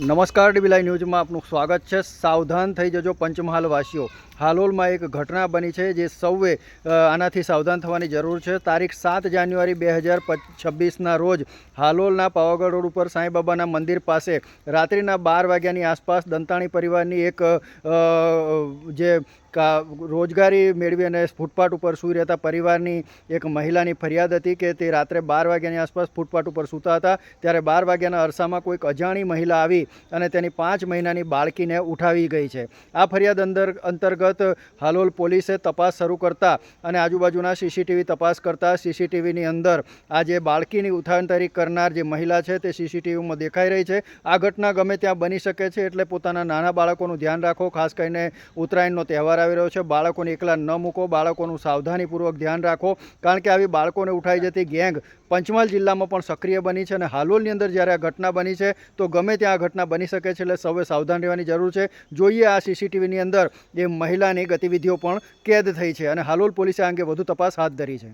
નમસ્કાર ડીબીલાઈ ન્યૂઝમાં આપનું સ્વાગત છે. સાવધાન થઈ જજો પંચમહાલ વાસીઓ હાલોલમાં એક ઘટના બની છે જે સૌએ આનાથી સાવધાન થવાની જરૂર છે. તારીખ સાત જાન્યુઆરી બે હજાર છવ્વીસના રોજ હાલોલના પાવાગઢ રોડ ઉપર સાંઈબાબાના મંદિર પાસે રાત્રિના બાર વાગ્યાની આસપાસ દંતાણી પરિવારની એક જે રોજગારી મેળવી અને ફૂટપાથ ઉપર સૂઈ રહેતા પરિવારની એક મહિલાની ફરિયાદ હતી કે તે રાત્રે બાર વાગ્યાની આસપાસ ફૂટપાથ ઉપર સૂતા હતા. ત્યારે બાર વાગ્યાના અરસામાં કોઈક અજાણી મહિલા આવી અને તેની પાંચ મહિનાની બાળકીને ઉઠાવી ગઈ છે. આ ફરિયાદ અંદર અંતર્ગત હાલોલ પોલીસે તપાસ શરૂ કરતા અને આજુબાજુના સીસીટીવી તપાસ કરતા સીસીટીવીની અંદર આ જે બાળકીની ઉઠાંતરી કરનાર જે મહિલા છે તે સીસીટીવીમાં દેખાઈ રહી છે. આ ઘટના ગમે ત્યાં બની શકે છે એટલે પોતાના નાના બાળકોનું ધ્યાન રાખો, ખાસ કરીને ઉત્તરાયણનો તહેવાર આવી રહ્યો છે. બાળકોને એકલા ન મૂકો. બાળકોનું સાવધાનીપૂર્વક ધ્યાન રાખો. કારણ કે આવી બાળકોને ઉઠાઈ જતી ગેંગ પંચમહાલ જિલ્લામાં પણ સક્રિય બની છે અને હાલોલની અંદર જ્યારે આ ઘટના બની છે, તો ગમે ત્યાં આ ઘટના બની શકે છે એટલે સૌએ સાવધાન રહેવાની જરૂર છે. જોઈએ આ સીસીટીવીની અંદર એ મહિલાની ગતિવિધિઓ પણ કેદ થઈ છે અને હાલોલ પોલીસે આ અંગે વધુ તપાસ હાથ ધરી છે.